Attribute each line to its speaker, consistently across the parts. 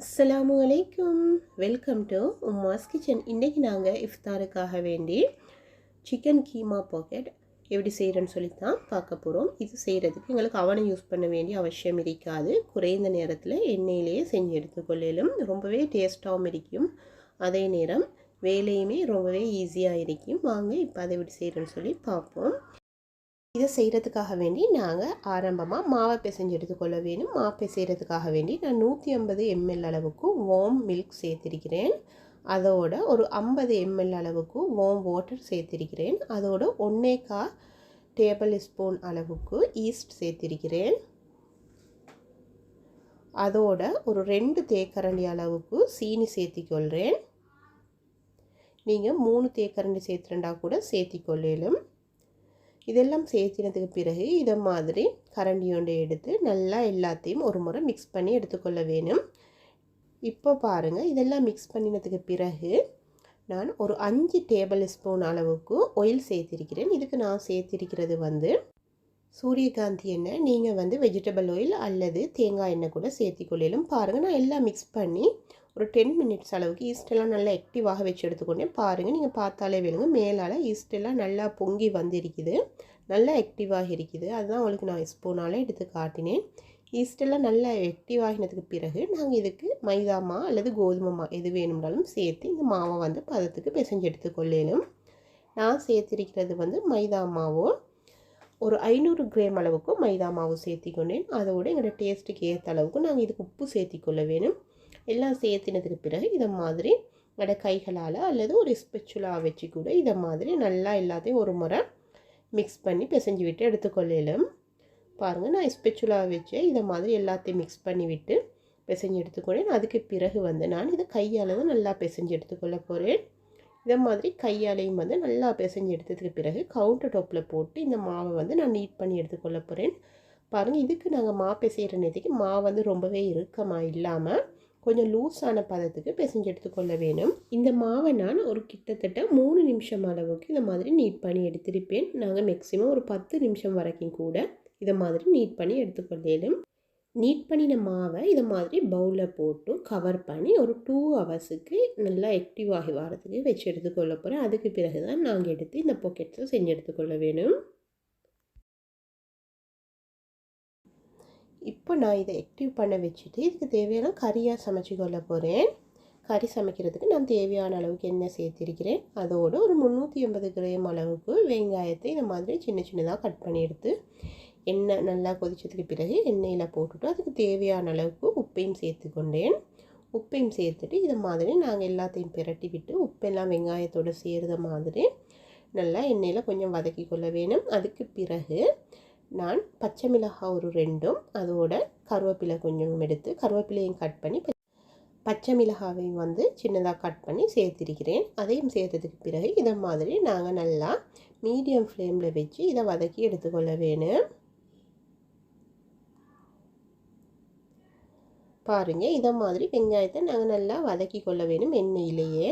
Speaker 1: அஸ்லாம் அலைக்கும். Welcome to உம்மாஸ் kitchen இன்றைக்கி நாங்கள் இஃப்தாருக்காக வேண்டி சிக்கன் கீமா பாக்கெட் எப்படி செய்கிறேன்னு சொல்லி தான் பார்க்க போகிறோம் இது செய்கிறதுக்கு எங்களுக்கு அவனை யூஸ் பண்ண வேண்டிய அவசியம் இருக்காது. குறைந்த நேரத்தில் எண்ணெயிலேயே செஞ்சு எடுத்துக்கொள்ளலும் ரொம்பவே டேஸ்ட்டாகவும் இருக்கும். அதே நேரம் வேலையுமே ரொம்பவே ஈஸியாக இருக்கும். வாங்க இப்போ அதை எப்படி செய்கிறேன்னு சொல்லி பார்ப்போம். இதை செய்கிறதுக்காக வேண்டி நாங்கள் ஆரம்பமாக மாவை பிசைஞ்சு எடுத்துக்கொள்ள வேணும் மாவு பிசைகிறதுக்காக வேண்டி நான் நூற்றி ஐம்பது எம்எல் அளவுக்கு ஓம் மில்க் சேர்த்திருக்கிறேன். அதோட ஒரு ஐம்பது எம்எல் அளவுக்கு ஓம் வாட்டர் சேர்த்திருக்கிறேன். அதோட கா டேபிள் ஸ்பூன் அளவுக்கு ஈஸ்ட் சேர்த்திருக்கிறேன். அதோட ஒரு ரெண்டு தேக்கரண்டி அளவுக்கு சீனி சேர்த்திக்கொள்கிறேன். நீங்கள் மூணு தேக்கரண்டி சேர்த்துருண்டா கூட சேர்த்திக்கொள்ளலும். இதெல்லாம் சேர்த்தினதுக்கு பிறகு இதை மாதிரி கரண்டியோண்டை எடுத்து நல்லா எல்லாத்தையும் ஒரு முறை மிக்ஸ் பண்ணி எடுத்துக்கொள்ள வேணும். இப்போ பாருங்கள் இதெல்லாம் மிக்ஸ் பண்ணினதுக்கு பிறகு நான் ஒரு அஞ்சு டேபிள் ஸ்பூன் அளவுக்கு ஒயில் சேர்த்திருக்கிறேன். இதுக்கு நான் சேர்த்திருக்கிறது வந்து சூரியகாந்தி எண்ணெய். நீங்கள் வந்து வெஜிடபிள் ஆயில் அல்லது தேங்காய் எண்ணெய் கூட சேர்த்திக்கொள்ளிலும் பாருங்கள் நான் எல்லாம் மிக்ஸ் பண்ணி ஒரு டென் மினிட்ஸ் அளவுக்கு ஈஸ்டெல்லாம் நல்லா ஆக்டிவாக வச்சு எடுத்துக்கொண்டேன் பாருங்கள் நீங்கள் பார்த்தாலே வேணுங்க. மேலால் ஈஸ்டெல்லாம் நல்லா பொங்கி வந்திருக்குது. நல்லா ஆக்டிவாக இருக்குது. அதுதான் உங்களுக்கு நான் ஸ்பூனால் எடுத்து காட்டினேன். ஈஸ்டெல்லாம் நல்லா ஆக்டிவாகினதுக்கு பிறகு நாங்கள் இதுக்கு மைதா மா அல்லது கோதுமை மா எது வேணும்னாலும் சேர்த்து இந்த மாவை வந்து பதத்துக்கு பிசைஞ்சு எடுத்துக்கொள்ளணும். நான் சேர்த்திருக்கிறது வந்து மைதா மாவோ ஒரு ஐநூறு கிராம் அளவுக்கு மைதா மாவு சேர்த்திக்கொண்டேன். அதோடு எங்களோட டேஸ்ட்டுக்கு ஏற்ற அளவுக்கு நாங்கள் இதுக்கு உப்பு சேர்த்திக்கொள்ள வேணும். எல்லாம் சேர்த்தினதுக்கு பிறகு இதை மாதிரி நட கைகளால் அல்லது ஒரு ஸ்பெச்சுலா வச்சு கூட இதை மாதிரி நல்லா எல்லாத்தையும் ஒரு முறை மிக்ஸ் பண்ணி பிசைஞ்சு விட்டு எடுத்துக்கொள்ளலும். பாருங்கள் நான் ஸ்பெச்சுலா வச்சு இதை மாதிரி எல்லாத்தையும் மிக்ஸ் பண்ணி விட்டு பிசைஞ்சு எடுத்துக்கொள்ளேன். அதுக்கு பிறகு வந்து நான் இதை கையால் தான் நல்லா பிசைஞ்சு எடுத்துக்கொள்ள போகிறேன் இதை மாதிரி கையாலையும் வந்து நல்லா பிசைஞ்சு எடுத்ததுக்கு பிறகு கவுண்டர் டாப்பில் போட்டு இந்த மாவை வந்து நான் நீட் பண்ணி எடுத்துக்கொள்ள போகிறேன் பாருங்கள் இதுக்கு நாங்கள் மா பிசைகிற நேரத்துக்கு மாவு வந்து ரொம்பவே இறுக்கமாக இல்லாமல் கொஞ்சம் லூஸான பதத்துக்கு பிசைஞ்சு எடுத்துக்கொள்ள வேணும். இந்த மாவை நான் ஒரு கிட்டத்தட்ட மூணு நிமிஷம் அளவுக்கு இந்த மாதிரி நீட் பண்ணி எடுத்திருப்பேன். நாங்கள் மேக்ஸிமம் ஒரு பத்து நிமிஷம் வரைக்கும் கூட இதை மாதிரி நீட் பண்ணி எடுத்துக்கொள்ளேனும். நீட் பண்ணின மாவை இதை மாதிரி பவுலில் போட்டு கவர் பண்ணி ஒரு டூ ஹவர்ஸுக்கு நல்லா ஆக்டிவ் ஆகி வரதுக்கு வச்சு எடுத்துக்கொள்ள போகிறேன் அதுக்கு பிறகு தான் நாங்கள் எடுத்து இந்த பாக்கெட்ஸை செஞ்சு எடுத்துக்கொள்ள வேணும். இப்போ நான் இதை ஆக்டிவ் பண்ண வச்சுட்டு இதுக்கு தேவையான கறியாக சமைச்சு கொள்ள போகிறேன் கறி சமைக்கிறதுக்கு நான் தேவையான அளவுக்கு எண்ணெய் சேர்த்திருக்கிறேன். அதோடு ஒரு முந்நூற்றி எண்பது கிராம் அளவுக்கு வெங்காயத்தை இந்த மாதிரி சின்ன சின்னதாக கட் பண்ணி எடுத்து எண்ணெய் நல்லா கொதிச்சதுக்கு பிறகு எண்ணெயில் போட்டுட்டு அதுக்கு தேவையான அளவுக்கு உப்பையும் சேர்த்து கொண்டேன். உப்பையும் சேர்த்துட்டு இதை மாதிரி நாங்கள் எல்லாத்தையும் பிரட்டி விட்டு உப்பெல்லாம் வெங்காயத்தோடு சேர்ந்த மாதிரி நல்லா எண்ணெயில் கொஞ்சம் வதக்கி கொள்ள வேணும். அதுக்கு பிறகு நான் பச்சை மிளகாய் ஒரு ரெண்டும் அதோட கருவேப்பிலை கொஞ்சம் எடுத்து கருவேப்பிலையும் கட் பண்ணி பச்சை மிளகாவையும் வந்து சின்னதாக கட் பண்ணி சேர்த்திருக்கிறேன். அதையும் சேர்த்ததுக்கு பிறகு இதை மாதிரி நாங்கள் நல்லா மீடியம் ஃப்ளேமில் வச்சு இதை வதக்கி எடுத்துக்கொள்ள வேணும். பாருங்கள் இதை மாதிரி வெங்காயத்தை நாங்கள் நல்லா வதக்கி கொள்ள வேணும் எண்ணெயிலேயே.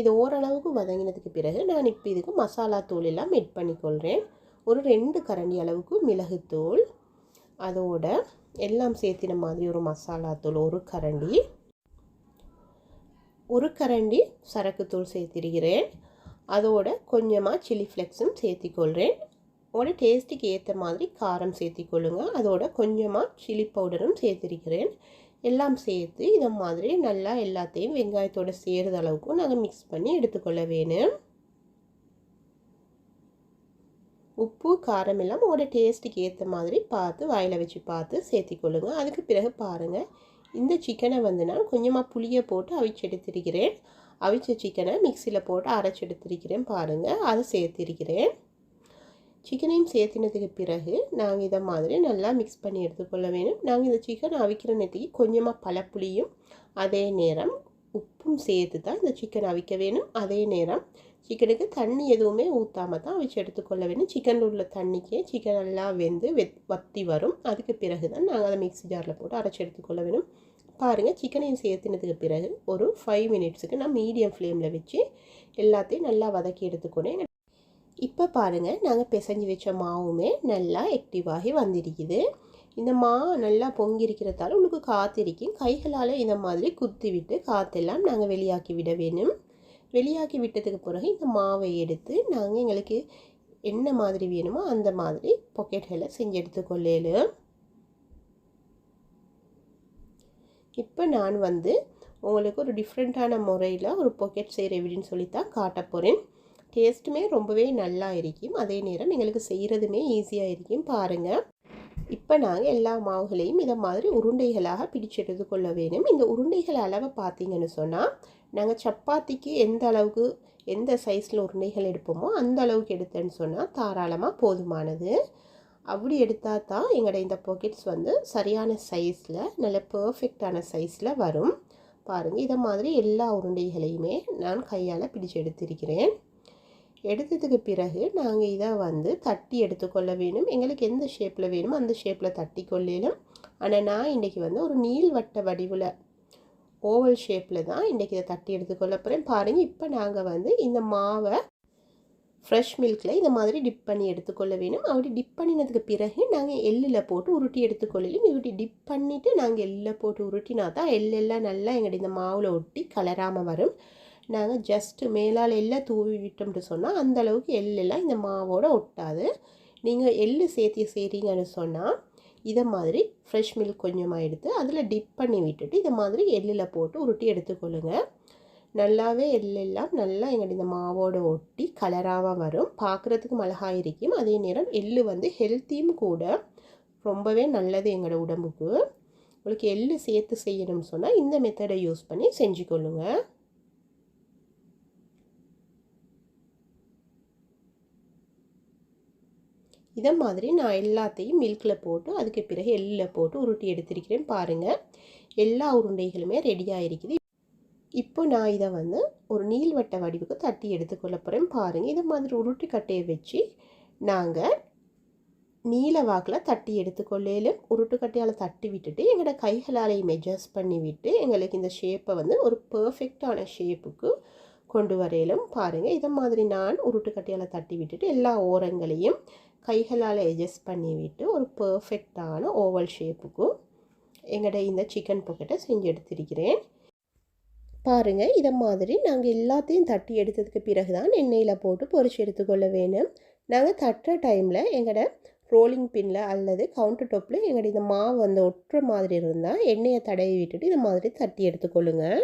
Speaker 1: இது ஓரளவுக்கு வதங்கினதுக்கு பிறகு நான் இப்போ இதுக்கு மசாலா தூள் எல்லாம் மிட் பண்ணிக்கொள்கிறேன் ஒரு ரெண்டு கரண்டி அளவுக்கு மிளகுத்தூள். அதோட எல்லாம் சேர்த்தின மாதிரி ஒரு மசாலா தூள் ஒரு கரண்டி. ஒரு கரண்டி சரக்குத்தூள் சேர்த்திருக்கிறேன். அதோட கொஞ்சமாக சில்லி ஃப்ளெக்ஸும் சேர்த்திக்கொள்கிறேன் உங்களோட டேஸ்ட்டுக்கு ஏற்ற மாதிரி காரம் சேர்த்திக்கொள்ளுங்க. அதோட கொஞ்சமாக சில்லி பவுடரும் சேர்த்திருக்கிறேன். எல்லாம் சேர்த்து இதை மாதிரி நல்லா எல்லாத்தையும் வெங்காயத்தோடு சேருத அளவுக்கு நாங்கள் மிக்ஸ் பண்ணி எடுத்துக்கொள்ள வேணும். உப்பு காரம் எல்லாம் உங்களோட டேஸ்ட்டுக்கு ஏற்ற மாதிரி பார்த்து வாயில் வச்சு பார்த்து சேர்த்திக்கொள்ளுங்க அதுக்கு பிறகு பாருங்கள் இந்த சிக்கனை வந்து நான் கொஞ்சமாக புளியை போட்டு அவிச்சு எடுத்திருக்கிறேன் அவிச்ச சிக்கனை மிக்சியில் போட்டு அரைச்சி எடுத்திருக்கிறேன் பாருங்கள் அதை சேர்த்திருக்கிறேன். சிக்கனையும் சேர்த்தினதுக்கு பிறகு நாங்கள் இதை மாதிரி நல்லா மிக்ஸ் பண்ணி எடுத்துக்கொள்ள வேணும் நாங்கள் இந்த சிக்கன் அவிக்கிற நேரத்துக்கு கொஞ்சமாக பழப்புளியும் அதே நேரம் உப்பும் சேர்த்து தான் இந்த சிக்கன் அவிக்க வேணும் அதே நேரம் சிக்கனுக்கு தண்ணி எதுவுமே ஊற்றாம தான் அவிச்சு எடுத்துக்கொள்ள வேணும் சிக்கனில் உள்ள தண்ணிக்கே சிக்கன் நல்லா வெந்து வெத் வத்தி வரும். அதுக்கு பிறகு தான் நாங்கள் அதை மிக்ஸி ஜாரில் போட்டு அரைச்சி எடுத்துக்கொள்ள வேணும் பாருங்கள் சிக்கனையும் சேர்த்தினதுக்கு பிறகு ஒரு ஃபைவ் மினிட்ஸுக்கு நான் மீடியம் ஃப்ளேமில் வச்சு எல்லாத்தையும் நல்லா வதக்கி எடுத்துக்கொண்டேன் இப்போ பாருங்கள் நாங்கள் பிசைஞ்சு வச்ச மாவுமே நல்லா ஆக்டிவாகி வந்திருக்குது. இந்த மா நல்லா பொங்கி இருக்கிறதால உங்களுக்கு காத்திருக்கும். கைகளால் இந்த மாதிரி குத்தி விட்டு காற்றெல்லாம் நாங்கள் வெளியாக்கி விட வேணும். வெளியாக்கி விட்டதுக்கு பிறகு இந்த மாவை எடுத்து நாங்கள் எங்களுக்கு என்ன மாதிரி வேணுமோ அந்த மாதிரி பொக்கெட்களை செஞ்சு எடுத்துக்கொள்ளேலும் இப்போ நான் வந்து உங்களுக்கு ஒரு டிஃப்ரெண்ட்டான முறையில் ஒரு பொக்கெட் செய்கிற எப்படின்னு சொல்லித்தான் காட்ட போகிறேன் டேஸ்ட்டுமே ரொம்பவே நல்லா இருக்கும். அதே நேரம் எங்களுக்கு செய்கிறதுமே ஈஸியாக இருக்கும். பாருங்கள் இப்போ நாங்கள் எல்லா மாவுகளையும் இதை மாதிரி உருண்டைகளாக பிடிச்செடுத்து கொள்ள வேணும் இந்த உருண்டைகள் அளவை பார்த்தீங்கன்னு சொன்னால் நாங்கள் சப்பாத்திக்கு எந்த அளவுக்கு எந்த சைஸில் உருண்டைகள் எடுப்போமோ அந்த அளவுக்கு எடுத்தேன்னு சொன்னால் தாராளமாக போதுமானது. அப்படி எடுத்தால் தான் எங்களோட இந்த பாக்கெட்ஸ் வந்து சரியான சைஸில் நல்ல பர்ஃபெக்டான சைஸில் வரும். பாருங்கள் இதை மாதிரி எல்லா உருண்டைகளையுமே நான் கையால் பிடிச்சு எடுத்திருக்கிறேன். எடுத்ததுக்கு பிறகு நாங்கள் இதை வந்து தட்டி எடுத்துக்கொள்ள வேணும். எங்களுக்கு எந்த ஷேப்பில் வேணுமோ அந்த ஷேப்பில் தட்டி கொள்ளலும் ஆனால் நான் இன்றைக்கி வந்து ஒரு நீள்வட்ட வடிவில் ஓவல் ஷேப்பில் தான் இன்றைக்கி இதை தட்டி எடுத்துக்கொள்ள போகிறேன் பாருங்கள் இப்போ நாங்கள் வந்து இந்த மாவை ஃப்ரெஷ் மில்கில் இந்த மாதிரி டிப் பண்ணி எடுத்துக்கொள்ள வேணும். அப்படி டிப் பண்ணினதுக்கு பிறகு நாங்கள் எள்ளில் போட்டு உருட்டி எடுத்துக்கொள்ளலும் இப்படி டிப் பண்ணிவிட்டு நாங்கள் எள்ளில் போட்டு உருட்டினா தான் எள்ளெல்லாம் நல்லா எங்கள்கிட்ட இந்த மாவில் ஒட்டி கலராமல் வரும். நாங்கள் ஜஸ்ட்டு மேலால் எல்லாம் தூவி விட்டோம்னு சொன்னால் அந்தளவுக்கு எள்ளெல்லாம் இந்த மாவோட ஒட்டாது. நீங்கள் எள் சேர்த்து செய்கிறீங்கன்னு சொன்னால் இதை மாதிரி ஃப்ரெஷ் மில்க் கொஞ்சமாக எடுத்து அதில் டிப் பண்ணி விட்டுட்டு இதை மாதிரி எள்ளில் போட்டு உருட்டி எடுத்துக்கொள்ளுங்கள் நல்லாவே எள்ளெல்லாம் நல்லா எங்கள் இந்த மாவோடு ஒட்டி கலராக வரும். பார்க்குறதுக்கு அழகாக இருக்கும். அதே நேரம் எள்ளு வந்து ஹெல்த்தியும் கூட ரொம்பவே நல்லது எங்களோட உடம்புக்கு. உங்களுக்கு எள்ளு சேர்த்து செய்யணும்னு சொன்னால் இந்த மெத்தடை யூஸ் பண்ணி செஞ்சுக்கொள்ளுங்கள் இதை மாதிரி நான் எல்லாத்தையும் மில்கில் போட்டு அதுக்கு பிறகு எள்ளில் போட்டு உருட்டி எடுத்திருக்கிறேன் பாருங்கள் எல்லா உருண்டைகளுமே ரெடியாக இருக்குது இப்போ நான் இதை வந்து ஒரு நீள்வட்ட வடிவுக்கு தட்டி எடுத்துக்கொள்ள போகிறேன் பாருங்கள் இதை மாதிரி உருட்டி கட்டையை வச்சு நாங்கள் நீல வாக்கில் தட்டி எடுத்துக்கொள்ளையிலும் உருட்டு கட்டையால் தட்டி விட்டுட்டு எங்களோட கைகளாலையும் மெஜர்ஸ் பண்ணி விட்டு எங்களுக்கு இந்த ஷேப்பை வந்து ஒரு பர்ஃபெக்டான ஷேப்புக்கு கொண்டு வரையிலும் பாருங்கள் இதை மாதிரி நான் உருட்டு கட்டையால் தட்டி விட்டுட்டு எல்லா ஓரங்களையும் கைகளால் அட்ஜஸ்ட் பண்ணி விட்டு ஒரு பர்ஃபெக்டான ஓவல் ஷேப்புக்கும் எங்களோட இந்த சிக்கன் பொக்கெட்டை செஞ்சு எடுத்திருக்கிறேன் பாருங்கள் இதை மாதிரி நாங்கள் எல்லாத்தையும் தட்டி எடுத்ததுக்கு பிறகு தான் எண்ணெயில் போட்டு பொறிச்சு எடுத்துக்கொள்ள வேணும் நாங்கள் தட்டுற டைமில் எங்களோட ரோலிங் பின்னில் அல்லது கவுண்டர் டாப்பில் எங்களோட இந்த மாவு வந்து ஒட்டுற மாதிரி இருந்தால் எண்ணெயை தடவி விட்டுட்டு இந்த மாதிரி தட்டி எடுத்துக்கொள்ளுங்கள்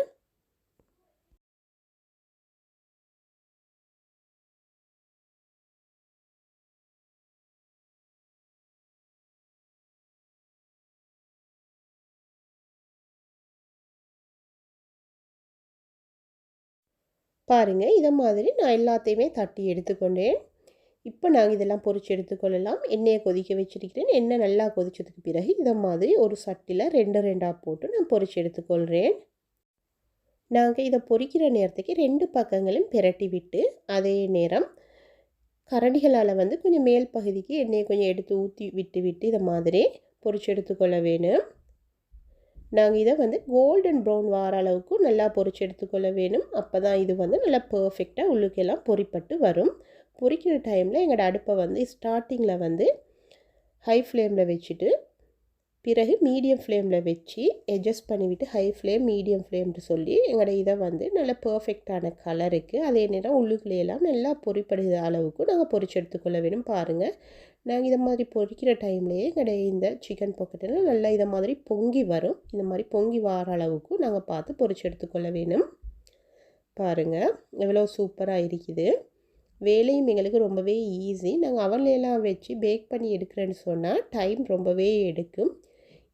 Speaker 1: பாருங்கள் இதை மாதிரி நான் எல்லாத்தையுமே தட்டி எடுத்துக்கொண்டேன். இப்போ நாங்கள் இதெல்லாம் பொரிச்சு எடுத்துக்கொள்ளலாம். எண்ணெயை கொதிக்க வச்சிருக்கிறேன். எண்ணெய் நல்லா கொதிச்சதுக்கு பிறகு இதை மாதிரி ஒரு சட்டியில் ரெண்டு ரெண்டாக போட்டு நான் பொரிச்சு எடுத்துக்கொள்கிறேன் நாங்கள் இதை பொரிக்கிற நேரத்துக்கு ரெண்டு பக்கங்களும் பிரட்டி விட்டு அதே நேரம் கரண்டிகளால் வந்து கொஞ்சம் மேல் பகுதிக்கு எண்ணெயை கொஞ்சம் எடுத்து ஊற்றி விட்டு விட்டு இதை மாதிரி பொரிச்சு எடுத்துக்கொள்ள வேணும். நாங்கள் இதை வந்து கோல்டன் ப்ரௌன் வார அளவுக்கு நல்லா பொறிச்சு எடுத்துக்கொள்ள வேணும். அப்போ தான் இது வந்து நல்லா பர்ஃபெக்டாக உள்ளுக்கெல்லாம் பொறிப்பட்டு வரும். பொறிக்கிற டைமில் எங்களோட அடுப்பை வந்து ஸ்டார்டிங்கில் வந்து ஹை ஃப்ளேமில் வச்சுட்டு பிறகு மீடியம் ஃப்ளேமில் வச்சு அட்ஜஸ்ட் பண்ணிவிட்டு ஹை ஃப்ளேம் மீடியம் ஃப்ளேம்னு சொல்லி எங்களோட இதை வந்து நல்ல பர்ஃபெக்டான கலருக்கு அதே நேரம் உள்ளுக்குள்ளேயெல்லாம் நல்லா பொறிப்படுகிற அளவுக்கு நாங்கள் பொரிச்சு எடுத்துக்கொள்ள வேணும். பாருங்கள் நாங்கள் இதை மாதிரி பொறிக்கிற டைம்லேயே எங்களோட இந்த சிக்கன் பாக்கெட்டில் நல்லா இதை மாதிரி பொங்கி வரும். இந்த மாதிரி பொங்கி வர அளவுக்கு நாங்கள் பார்த்து பொரிச்சு எடுத்துக்கொள்ள வேணும். பாருங்கள் எவ்வளோ சூப்பராக இருக்குது. வேலையும் எங்களுக்கு ரொம்பவே ஈஸி நாங்கள் அவன்லையெல்லாம் வச்சு பேக் பண்ணி எடுக்கிறேன்னு சொன்னால் டைம் ரொம்பவே எடுக்கும்.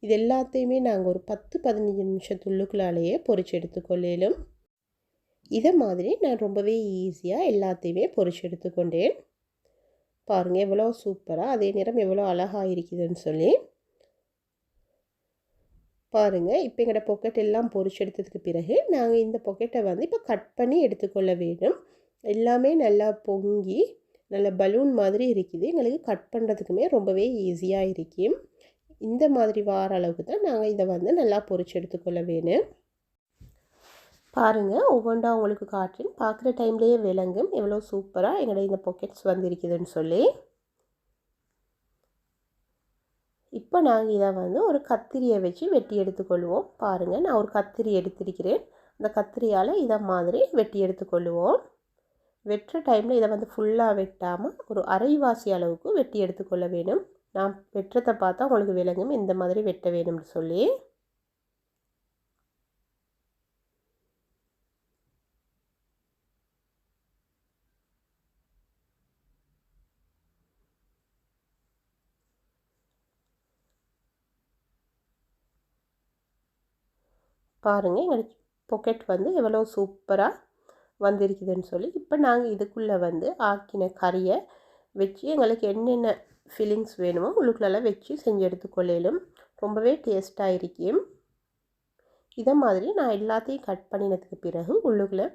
Speaker 1: இது எல்லாத்தையுமே நாங்கள் ஒரு பத்து பதினஞ்சு நிமிஷத்துள்ளுக்குள்ளாலேயே பொரிச்சு எடுத்துக்கொள்ளலும் இதை மாதிரி நான் ரொம்பவே ஈஸியாக எல்லாத்தையுமே பொரிச்சு எடுத்துக்கொண்டேன். பாருங்கள் எவ்வளோ சூப்பராக அதே நேரம் எவ்வளோ அழகாக இருக்குதுன்னு சொல்லி. பாருங்கள் இப்போ எங்களோட பொக்கெட் எல்லாம் பொரிச்சு எடுத்ததுக்கு பிறகு நாங்கள் இந்த பொக்கெட்டை வந்து இப்போ கட் பண்ணி எடுத்துக்கொள்ள வேண்டும். எல்லாமே நல்லா பொங்கி நல்ல பலூன் மாதிரி இருக்குது. எங்களுக்கு கட் பண்ணுறதுக்குமே ரொம்பவே ஈஸியாக இருக்கும் இந்த மாதிரி வார அளவுக்கு தான் நாங்கள் இதை வந்து நல்லா பொரிச்சு எடுத்துக்கொள்ள வேணும். பாருங்கள் ஒவ்வொன்றா உங்களுக்கு காற்றின் பார்க்குற டைம்லேயே விளங்கும். எவ்வளோ சூப்பராக எங்களோட இந்த பாக்கெட்ஸ் வந்துருக்குதுன்னு சொல்லி. இப்போ நாங்கள் இதை வந்து ஒரு கத்திரியை வச்சு வெட்டி எடுத்துக்கொள்வோம். பாருங்கள் நான் ஒரு கத்திரி எடுத்திருக்கிறேன். அந்த கத்திரியால் இதை மாதிரி வெட்டி எடுத்துக்கொள்வோம். வெட்டுற டைமில் இதை வந்து ஃபுல்லாக வெட்டாமல் ஒரு அரைவாசி அளவுக்கு வெட்டி எடுத்துக்கொள்ள வேணும். நான் வெட்டுறதை பார்த்தா உங்களுக்கு விளங்கும் இந்த மாதிரி வெட்ட வேணும்னு சொல்லி. பாருங்கள் எங்களுக்கு பொக்கெட் வந்து எவ்வளோ சூப்பராக வந்திருக்குதுன்னு சொல்லி இப்போ நாங்கள் இதுக்குள்ளே வந்து ஆக்கின கறியை வச்சு எங்களுக்கு என்னென்ன ஃபீலிங்ஸ் வேணுமோ? உள்ளுக்குள்ளெல்லாம் வச்சு செஞ்சு எடுத்துக்கொள்ளையிலும் ரொம்பவே டேஸ்ட்டாக இருக்கும் இதை மாதிரி நான் எல்லாத்தையும் கட் பண்ணினதுக்கு பிறகு உள்ளுக்குள்ளே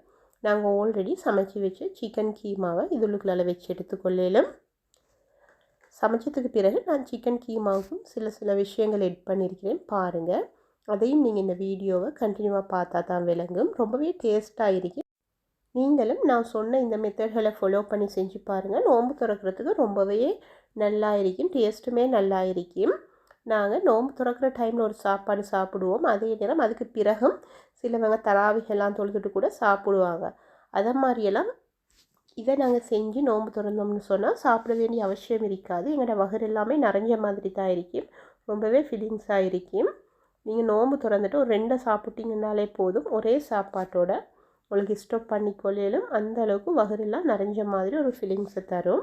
Speaker 1: நாங்கள் ஆல்ரெடி சமைச்சி வச்ச சிக்கன் கீமாவை இது உள்ளுக்குள்ளே வச்சு எடுத்துக்கொள்ளையிலும் சமைச்சதுக்கு பிறகு நான் சிக்கன் கீமாவுக்கும் சில சில விஷயங்கள் எட் பண்ணியிருக்கிறேன் பாருங்கள் அதையும் நீங்கள் இந்த வீடியோவை கண்டினியூவாக பார்த்தா தான் விளங்கும். ரொம்பவே டேஸ்ட்டாக இருக்கும் நீங்களும் நான் சொன்ன இந்த மெத்தட்களை ஃபாலோ பண்ணி செஞ்சு பாருங்கள் நோம்பு திறக்கிறதுக்கு ரொம்பவே நல்லா இருக்கும் டேஸ்ட்டுமே நல்லா இருக்கும் நாங்கள் நோம்பு திறக்கிற டைமில் ஒரு சாப்பாடு சாப்பிடுவோம். அதே நேரம் அதுக்கு பிறகும் சிலவங்க தராவிகள்லாம் தொழுதுட்டு கூட சாப்பிடுவாங்க. அதை மாதிரியெல்லாம் இதை நாங்கள் செஞ்சு நோம்பு திறந்தோம்னு சொன்னால் சாப்பிட வேண்டிய அவசியம் இருக்காது. எங்களோட வகர் எல்லாமே நிறைஞ்ச மாதிரி தான் இருக்கும். ரொம்பவே ஃபீலிங்ஸாக இருக்கும். நீங்கள் நோம்பு திறந்துட்டு ஒரு ரெண்டை சாப்பிட்டீங்கன்னாலே போதும். ஒரே சாப்பாட்டோட உங்களுக்கு ஸ்டோப் பண்ணிக்கொள்ளையிலும் அந்த அளவுக்கு வகரெல்லாம் நிறைஞ்ச மாதிரி ஒரு ஃபீலிங்ஸை தரும்.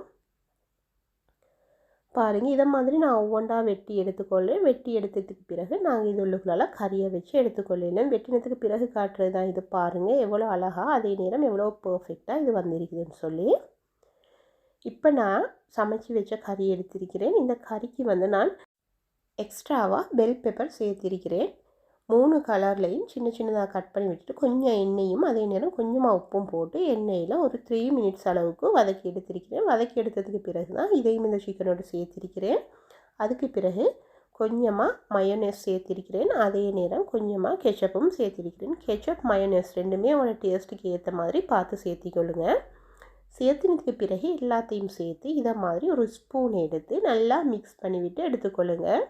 Speaker 1: பாருங்கள் இதை மாதிரி நான் ஒவ்வொன்றா வெட்டி எடுத்துக்கொள்ளேன் வெட்டி எடுத்ததுக்கு பிறகு நாங்கள் இது உள்ளுக்குள்ளால் கறியை வச்சு எடுத்துக்கொள்ளேன் வெட்டினதுக்கு பிறகு காட்டுறது தான். இது பாருங்கள் எவ்வளோ அழகாக அதே நேரம் எவ்வளோ பர்ஃபெக்டாக இது வந்திருக்குதுன்னு சொல்லி. இப்போ நான் சமைச்சி வச்ச கறி எடுத்திருக்கிறேன். இந்த கறிக்கு வந்து நான் எக்ஸ்ட்ராவாக பெல் பெப்பர் சேர்த்திருக்கிறேன். மூணு கலர்லையும் சின்ன சின்னதாக கட் பண்ணி விட்டுட்டு கொஞ்சம் எண்ணெயும் அதே நேரம் கொஞ்சமாக உப்பும் போட்டு எண்ணெயில் ஒரு த்ரீ மினிட்ஸ் அளவுக்கு வதக்கி எடுத்திருக்கிறேன். வதக்கி எடுத்ததுக்கு பிறகு தான் இதையும் இந்த சிக்கனோடு சேர்த்திருக்கிறேன். அதுக்கு பிறகு கொஞ்சமாக மயோனேஸ் சேர்த்திருக்கிறேன். அதே நேரம் கொஞ்சமாக கெச்சப்பும் சேர்த்திருக்கிறேன். கெச்சப் மயோனேஸ் ரெண்டுமே அவனோட டேஸ்ட்டுக்கு ஏற்ற மாதிரி பார்த்து சேர்த்திக்கொள்ளுங்க. சேர்த்தினதுக்கு பிறகு எல்லாத்தையும் சேர்த்து இதை மாதிரி ஒரு ஸ்பூன் எடுத்து நல்லா மிக்ஸ் பண்ணிவிட்டு எடுத்துக்கொள்ளுங்கள்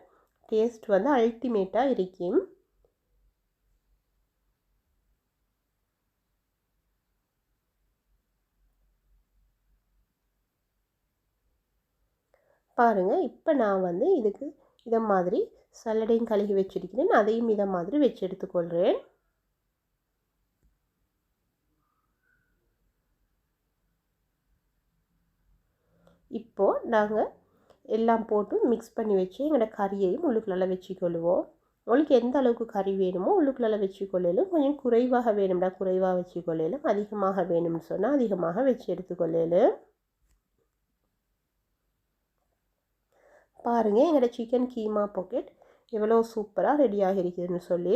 Speaker 1: டேஸ்ட் வந்து அல்டிமேட்டாக இருக்கும். பாருங்கள் இப்போ நான் வந்து இதுக்கு இதை மாதிரி சல்லடையும் கழுகி வச்சிருக்கிறேன். அதையும் இதை மாதிரி வச்சு எடுத்துக்கொள்கிறேன் இப்போது நாங்கள் எல்லாம் போட்டு மிக்ஸ் பண்ணி வச்சு எங்களோட கறியையும் உள்ளுக்குள்ளே வச்சுக்கொள்ளுவோம் உங்களுக்கு எந்த அளவுக்கு கறி வேணுமோ உள்ளுக்குள்ளே வச்சுக்கொள்ளலும் கொஞ்சம் குறைவாக வேணும்னா குறைவாக வச்சுக்கொள்ளலும் அதிகமாக வேணும்னு சொன்னால் அதிகமாக வச்சு எடுத்துக்கொள்ளலும். பாருங்கள் எங்களோட சிக்கன் கீமா பாக்கெட் எவ்வளோ சூப்பராக ரெடி ஆகிருக்குதுன்னு சொல்லி.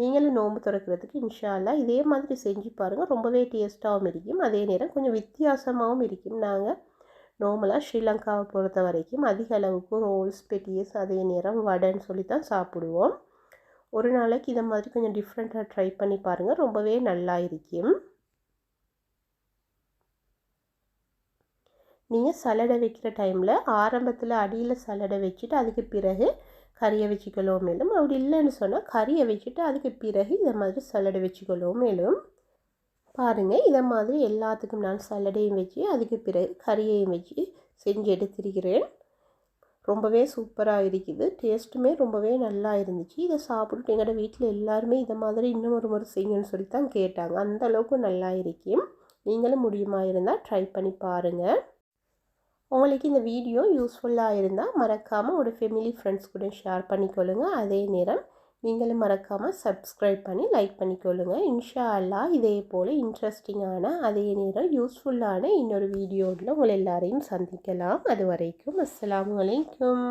Speaker 1: நீங்களும் நோம்பு திறக்கிறதுக்கு இன்ஷால்லா இதே மாதிரி செஞ்சு பாருங்கள் ரொம்பவே டேஸ்ட்டாகவும் இருக்கும். அதே நேரம் கொஞ்சம் வித்தியாசமாகவும் இருக்கும். நாங்கள் நார்மலாக ஸ்ரீலங்காவை பொறுத்த வரைக்கும் அதிக அளவுக்கு ரோல்ஸ் பெட்டியஸ் அதே நேரம் வடைன்னு சொல்லி தான் சாப்பிடுவோம். ஒரு நாளைக்கு இதை மாதிரி கொஞ்சம் டிஃப்ரெண்ட்டாக ட்ரை பண்ணி பாருங்கள் ரொம்பவே நல்லா இருக்கும். நீங்கள் சலடை வைக்கிற டைமில் ஆரம்பத்தில் அடியில் சலடை வச்சுட்டு அதுக்கு பிறகு கறியை வச்சுக்கொள்ளவும். மேலும் அப்படி இல்லைன்னு சொன்னால் கறியை வச்சுட்டு அதுக்கு பிறகு இதை மாதிரி சலடை வச்சுக்கொள்ளவும். மேலும் பாருங்கள் இதை மாதிரி எல்லாத்துக்கும் நான் சலடையும் வச்சு அதுக்கு பிறகு கறியையும் வச்சு செஞ்சு எடுத்திருக்கிறேன். ரொம்பவே சூப்பராக இருக்குது. டேஸ்ட்டுமே ரொம்பவே நல்லா இருந்துச்சு. இதை சாப்பிட்டுட்டு எங்களோட வீட்டில் எல்லாருமே இதை மாதிரி இன்னும் ஒரு முறை செய்யணும்னு சொல்லி தான் கேட்டாங்க. அந்த அளவுக்கு நல்லா இருக்கும் நீங்களும் முடியுமா இருந்தால் ட்ரை பண்ணி பாருங்கள் உங்களுக்கு இந்த வீடியோ யூஸ்ஃபுல்லாக இருந்தால் மறக்காமல் ஒரு ஃபெமிலி ஃப்ரெண்ட்ஸ் கூட ஷேர் பண்ணிக்கொள்ளுங்க. அதே நேரம் நீங்களும் மறக்காமல் சப்ஸ்கிரைப் பண்ணி லைக் பண்ணிக்கொள்ளுங்க. இன்ஷா அல்லா இதே போல் இன்ட்ரெஸ்டிங்கான அதே நேரம் யூஸ்ஃபுல்லான இன்னொரு வீடியோவில் உங்களை எல்லாரையும் சந்திக்கலாம். அது வரைக்கும் அஸ்லாம் வலைக்கும்